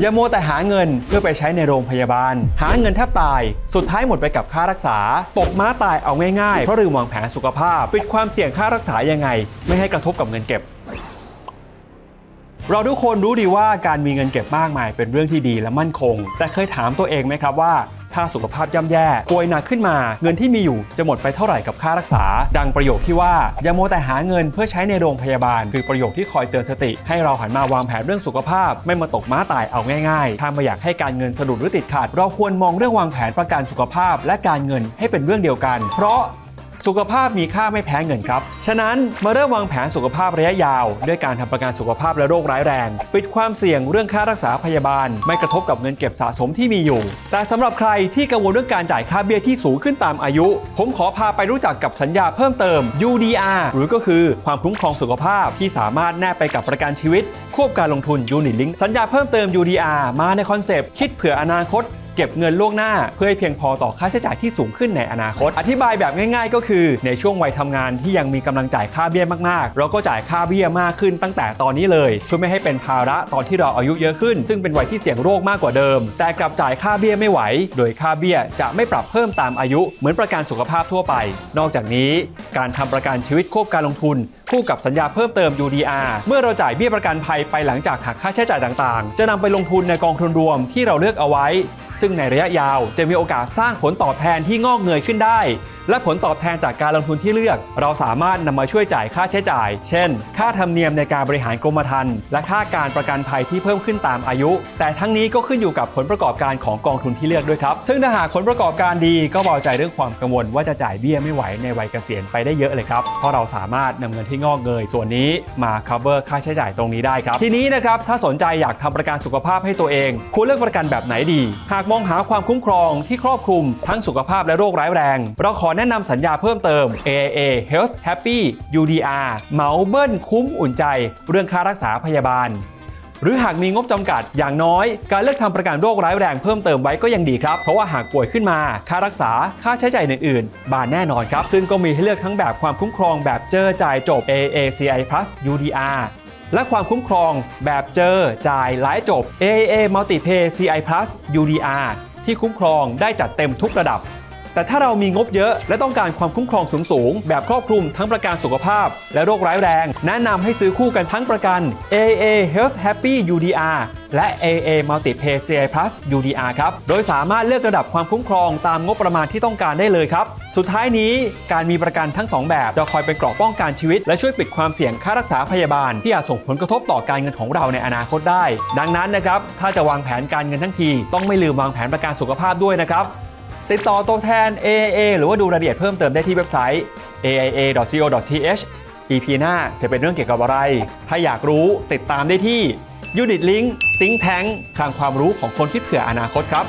อย่าโมวแต่หาเงินเพื่อไปใช้ในโรงพยาบาล หาเงินแทบตาย สุดท้ายหมดไปกับค่ารักษา ตกม้าตายเอาง่ายๆ เพราะลืมวางแผนสุขภาพ ปิดความเสี่ยงค่ารักษายังไง ไม่ให้กระทบกับเงินเก็บเราทุกคนรู้ดีว่าการมีเงินเก็บมากมายเป็นเรื่องที่ดีและมั่นคง แต่เคยถามตัวเองไหมครับว่า ถ้าสุขภาพย่ำแย่ป่วยหนักขึ้นมา เงินที่มีอยู่จะหมดไปเท่าไหร่กับค่ารักษา ดังประโยคที่ว่าอย่าโมแต่หาเงินเพื่อใช้ในโรงพยาบาล คือประโยคที่คอยเตือนสติ ให้เราหันมาวางแผนเรื่องสุขภาพ ไม่มาตกม้าตายเอาง่ายๆถ้าไม่อยากให้การเงินสะดุดหรือติดขัด เราควรมองเรื่องวางแผนประกันสุขภาพ และการเงินให้เป็นเรื่องเดียวกัน เพราะ สุขภาพมีค่าไม่แพ้เงินครับ ฉะนั้นมาเริ่มวางแผนสุขภาพระยะยาว ด้วยการทำประกันสุขภาพและโรคร้ายแรง ปิดความเสี่ยงเรื่องค่ารักษาพยาบาล ไม่กระทบกับเงินเก็บสะสมที่มีอยู่ แต่สำหรับใครที่กังวลเรื่องการจ่ายค่าเบี้ยที่สูงขึ้นตามอายุ ผมขอพาไปรู้จักกับสัญญาเพิ่มเติม UDR หรือก็คือความคุ้มครองสุขภาพที่สามารถแนบไปกับประกันชีวิตควบการลงทุน Unit Link สัญญาเพิ่มเติม UDR มาในคอนเซปต์คิดเผื่ออนาคต เก็บเงินล่วงหน้า เพื่อให้เพียงพอต่อค่าใช้จ่ายที่สูงขึ้นในอนาคต อธิบายแบบง่าย ๆ ก็คือ ในช่วงวัยทำงานที่ยังมีกำลังจ่ายค่าเบี้ยมากๆ เราก็จ่ายค่าเบี้ยมากขึ้นตั้งแต่ตอนนี้เลย เพื่อไม่ให้เป็นภาระตอนที่เราอายุเยอะขึ้น ซึ่งเป็นวัยที่เสี่ยงโรคมากกว่าเดิม แต่กลับจ่ายค่าเบี้ยไม่ไหว โดยค่าเบี้ยจะไม่ปรับเพิ่มตามอายุ เหมือนประกันสุขภาพทั่วไป นอกจากนี้การทำประกันชีวิตควบการลงทุน คู่กับสัญญาเพิ่มเติม UDR เมื่อเราจ่ายเบี้ยประกันภัยไปหลังจากหักค่าใช้จ่ายต่างๆ จะนำไปลงทุนในกองทุนรวมที่เราเลือกเอาไว้ ซึ่งในระยะยาวจะมีโอกาสสร้างผลตอบแทนที่งอกเงยขึ้นได้ และผลตอบแทนจากการลงทุนที่เลือก เราสามารถนำมาช่วยจ่ายค่าใช้จ่าย เช่น ค่าธรรมเนียมในการบริหารกรมธรรม์และค่าการประกันภัยที่เพิ่มขึ้นตามอายุ แต่ทั้งนี้ก็ขึ้นอยู่กับผลประกอบการของกองทุนที่เลือกด้วยครับ ซึ่งถ้าหากผลประกอบการดีก็เบาใจเรื่องความกังวลว่าจะจ่ายเบี้ยไม่ไหวในวัยเกษียณไปได้เยอะเลยครับ เพราะเราสามารถนำเงินที่งอกเงยส่วนนี้มา cover ค่าใช้จ่ายตรงนี้ได้ครับ ทีนี้นะครับถ้าสนใจอยากทำประกันสุขภาพให้ตัวเอง ควรเลือกประกันแบบไหนดี หากมองหาความคุ้มครองที่ครอบคลุมทั้งสุขภาพและโรคร้ายแรง เราขอแนะนำสัญญาเพิ่มเติม AIA Health Happy UDR เหมาเบิ้ลคุ้มอุ่นใจ เรื่องค่ารักษาพยาบาล หรือหากมีงบจำกัดอย่างน้อย การเลือกทำประกันโรคร้ายแรงเพิ่มเติมไว้ก็ยังดีครับ เพราะว่าหากป่วยขึ้นมา ค่ารักษาค่าใช้จ่ายอื่นๆ บานแน่นอนครับ ซึ่งก็มีให้เลือกทั้งแบบความคุ้มครองแบบเจอจ่ายจบ AACI Plus UDR และความคุ้มครองแบบเจอจ่ายหลายจบ AAA Multipay CI Plus UDR ที่คุ้มครองได้จัดเต็มทุกระดับ แต่ถ้าเรามีงบเยอะ และต้องการความคุ้มครองสูงๆแบบครอบคลุมทั้งประกันสุขภาพ และโรคร้ายแรง แนะนำให้ซื้อคู่กันทั้งประกัน AA Health Happy UDR และ AA Multipay CI Plus UDR ครับ โดยสามารถเลือกระดับความคุ้มครองตามงบประมาณที่ต้องการได้เลยครับ สุดท้ายนี้การมีประกันทั้ง 2 แบบจะคอยเป็นเกราะป้องกันชีวิต และช่วยปิดความเสี่ยงค่ารักษาพยาบาล ที่อาจส่งผลกระทบต่อการเงินของเราในอนาคตได้ ดังนั้นนะครับ ถ้าจะวางแผนการเงินทั้งที ต้องไม่ลืมวางแผนประกันสุขภาพด้วยนะครับ ติดต่อตัวแทน AIA หรือว่าดูรายละเอียดเพิ่มเติมได้ที่เว็บไซต์ aia.co.th EP หน้าจะเป็นเรื่องเกี่ยวกับอะไร ถ้าอยากรู้ติดตามได้ที่ยูนิตลิงก์ติ้งแทงคลังความรู้ของคนคิดเผื่ออนาคตครับ